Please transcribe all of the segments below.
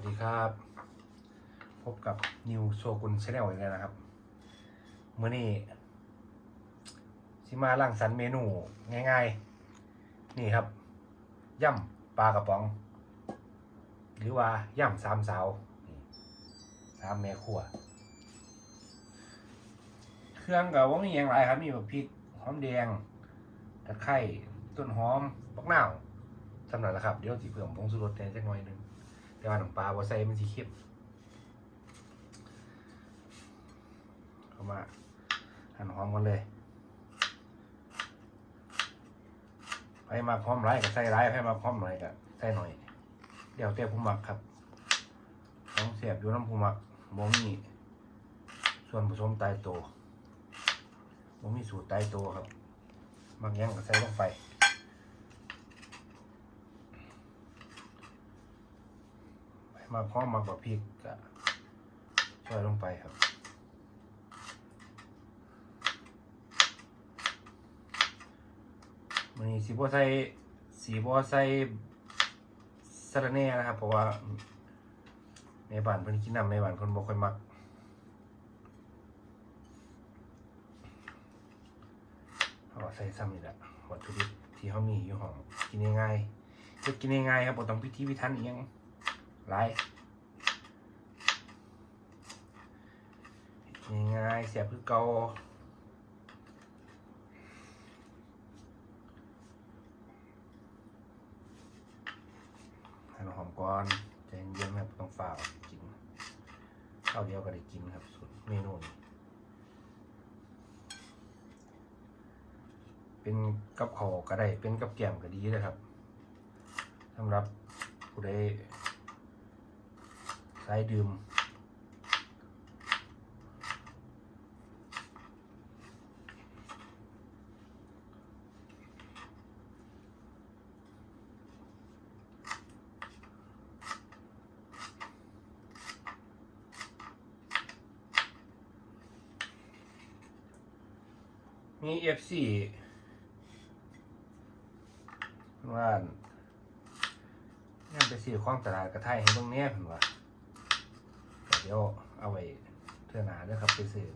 วัสดีครับ พบกับนิวโชกุนชาแนลอีกแล้วนะครับเมื่อนี้สิมาล่างสรรเมนูง่ายๆ นี่ครับย่ำปลากระป๋อง หรือว่าย่ำสามสาวสามแม่ครัวเครื่องกับว่ามีอย่างไรครับมีแบบพริกหอมแดงตะไคร้ต้นหอมปักหนาวสำหรับละครับ เดี๋ยวสิเพิ่มผงชูรสแหน่จักหน่อยหนึ่ง แต่ว่าน้ำปลาบ่ใส่มันสิเค็มเข้ามาหั่นหอมกันเลยใครมาหอมไรก็ใส่ไรใครมาหอมไรก็ใส่หน่อย เดี๋ยวแต่ผู้มักครับของเสียบอยู่น้ำผู้มักบ่มีส่วนผสมตายตัวบ่มีสูตรตายตัวครับมักหยังก็ใส่ลงไป มาพร้อมมากับพริกก็ช่วยลงไปครับมันนี้สีบัวใส่สีบัวใส่สะระแหน่นะครับ เพราะว่าในบ้านเพิ่นกินน้ำในบ้านเพิ่นบ่ค่อยมักเขาใส่ซ้ำนี่แหละวัตถุดิบที่เขามีอยู่ห้องกินง่ายๆจะกินง่ายๆครับบ่ต้องพิธีพิถันอีหยัง หลายง่ายๆเสียบคือเกาหั่นหอมก่อนใจเย็นๆครับต้องฝ่ากินข้าวเดียวก็ได้กินครับสุดเมนูนี้เป็นกับขอก็ได้เป็นกับแกมก็ดีเลยครับสำหรับผู้ใดายดื่ม มีเอฟซีว่านี่ยไปซื้อของตลาดกระไทยให้ตรงเนี้ยเพิ่นว่า เดี๋ยวเอาไว้เทื่อหนาด้อครับไปซื้อ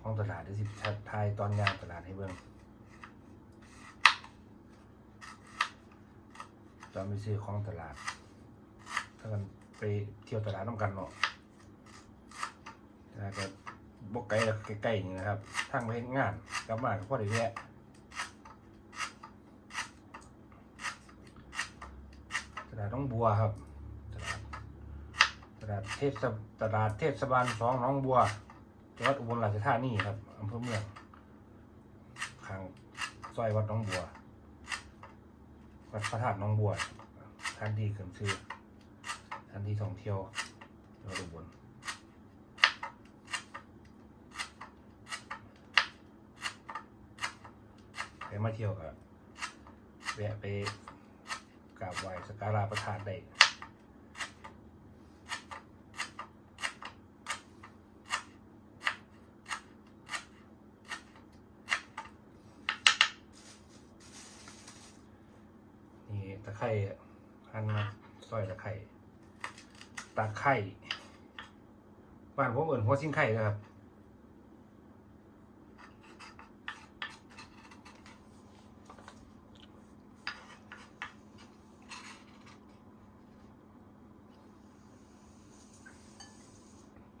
ของตลาดเดี๋ยวสิชัดทายตอนยางตลาดให้เบิ่งตอนไปซื้อของตลาด ถ้ากันไปเที่ยวตลาดน้ำกันเนาะแล้วก็บกไกลแล้วใกล้ๆนี่นะครับทางไปเฮ็ดงานกลับมาก็พอได้แวะตลาดน้องบัวครับ ลาดเทศตลาดเทศบาลสองหน้องบัวจังหวัดอุบลราชธานีครับอำเภอเมืองข้างซอยวัดหน้องบัว วัดพระธาตุหน้องบัวท่านที่ขึ้นชื่อท่านที่ท่องเที่ยวจังหวัดอุบลไปมาเที่ยวกับแวะไปกราบไหว้สักการะประทานได้ นี่ตะไคร่หั่นมาซอยตะไคร่ตะไคร่บ้านผมเอิ่นหัวซิ่งไข่นะครับ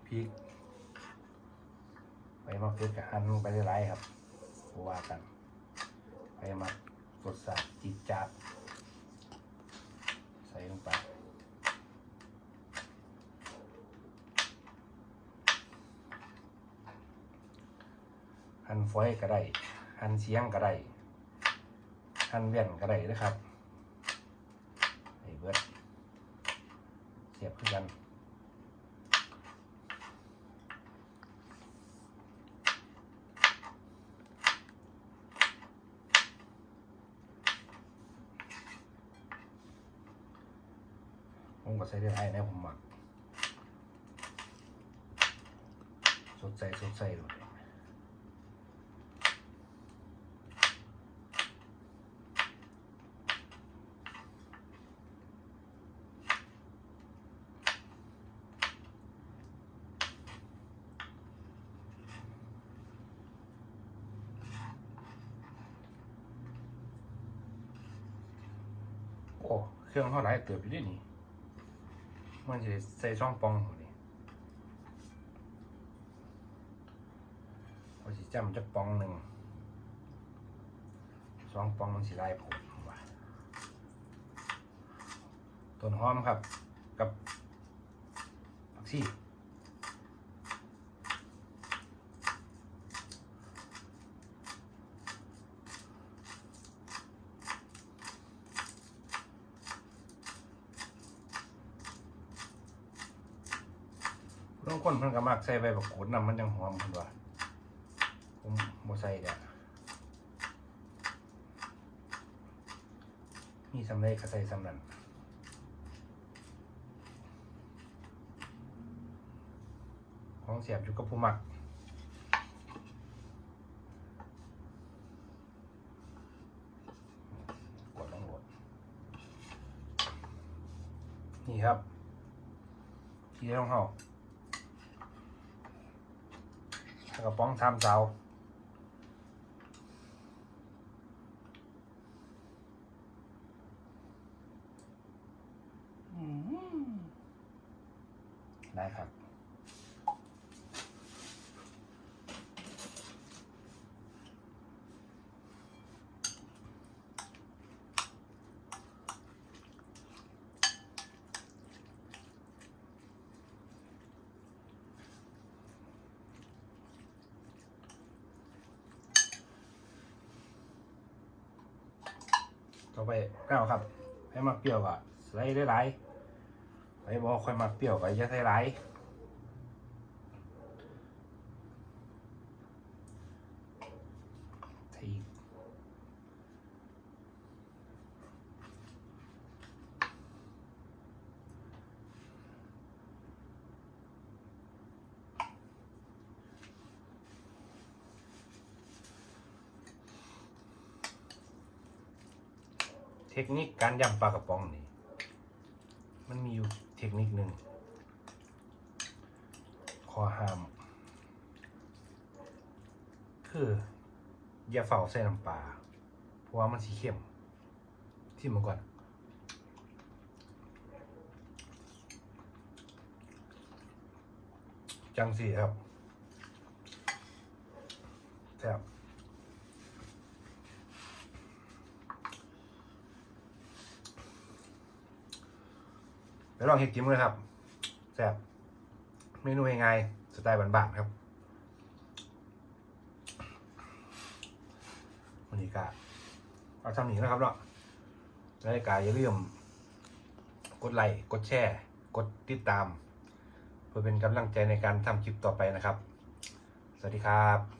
พริกไปมาเพื่อกับหั่นไปได้ไรครับว่ากันไปมาสดสาดจีดจาดใส่ลงไป หั่น ฝอยก็ได้หั่นเสียงก็ได้หั่นเวียนก็ได้นะครับไอ้เบิดเสียบขึ้นกันผมก็ใส่ได้ไรนะผมหมักสดใสสดใสเลย เครื่องเท่าไหร่เติบอยู่ด้วยนี่มันจะใส่ช่องปองหัวนี่เอาสิจำจะปองหนึ่งสองปองมันสิได้ผลว่าต้นหอมครับ กับผักชี บางคนเพิ่นก็มักใส่ใบบักกูดนำมันจังหอมเพิ่นว่าผมบ่ใส่เด้อมีสำเร็จก็ใส่สำนั้นของเสียบอยู่กับผู้มักกดลงโหลดนี่ครับที่ต้องเข้า แล้วก็ป้องทำเสาอืมได้ครับ ต่อไปเก้าครับให้มาเปรี้ยวก็ใส่ได้หลายๆไปบอกค่อยมาเปรี้ยวก็อย่าใส่หลายที ทคนิคการยำปลากระป๋องนี่ มันมีอยู่เทคนิคหนึ่งขอห้าม คือ อย่าเฝ้าใส่น้ำปลาเพราะว่ามันสีเข้ม ที่มาก่อนจังสีครับแซ่บ ลองเห็ดจิ้มเลยครับแซ่บเมนูง่ายๆสไตล์บ้านๆครับวันนี้ก็เอาทำหนีนะครับเนาะรายการอย่าลืมกดไลค์กดแชร์ กดติดตาม เพื่อเป็นกำลังใจในการทำคลิปต่อไปนะครับ สวัสดีครับ